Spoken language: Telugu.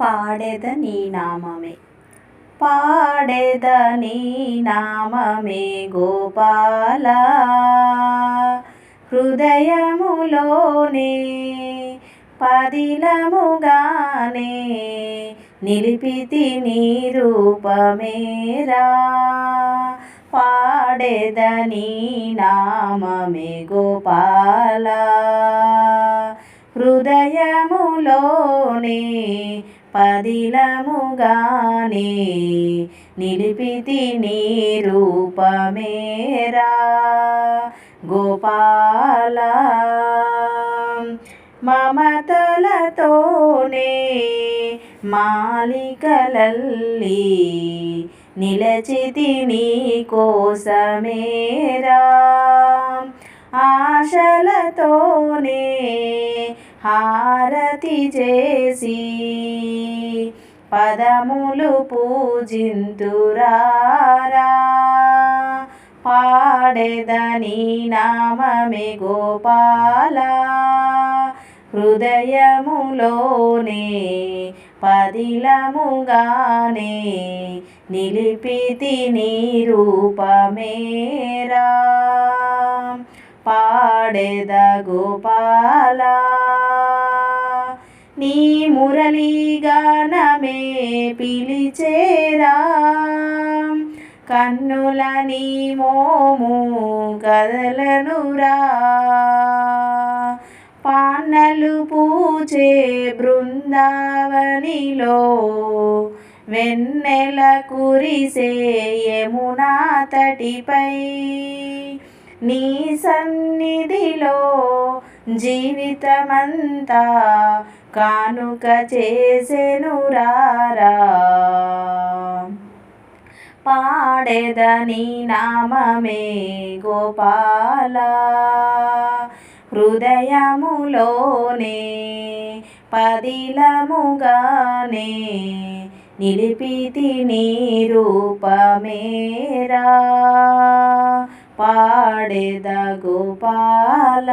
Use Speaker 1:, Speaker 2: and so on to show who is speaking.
Speaker 1: పాడెద నీ నామమే పాడెద నీ నామమే గోపాల హృదయములోనే పదిలముగానే నిలిపితి నీ రూపమేరా పాడెద నీ నామమే గోపాల హృదయములోనే పదిలముగానే నిలిపితి నీ రూపమేరా. గోపాల మమతలతోనే మాలికలల్లి నిలచితి నీ కోసమేరా. ఆశలతోనే హారతి చేసి పదములు పూజింతురారా. పాడేదని నామమే గోపాల. హృదయములోనే పదిలముగానే నిలిపితి నీ రూపమేరా. పాడేద గోపాలా. నీ మురళీగానమే పిలిచేరా. కన్నుల నీ మోము కదలనురా పాన్నలు పూచే బృందావనిలో వెన్నెల కురిసే యమునా తటిపై నీ సన్నిధిలో జీవితమంతా కానుక చేసెనురారా పాడేదని నామమే గోపాల. హృదయములోనే పదిలముగానే నిలిపితి నీ రూపమేరా. పాడెద గోపాల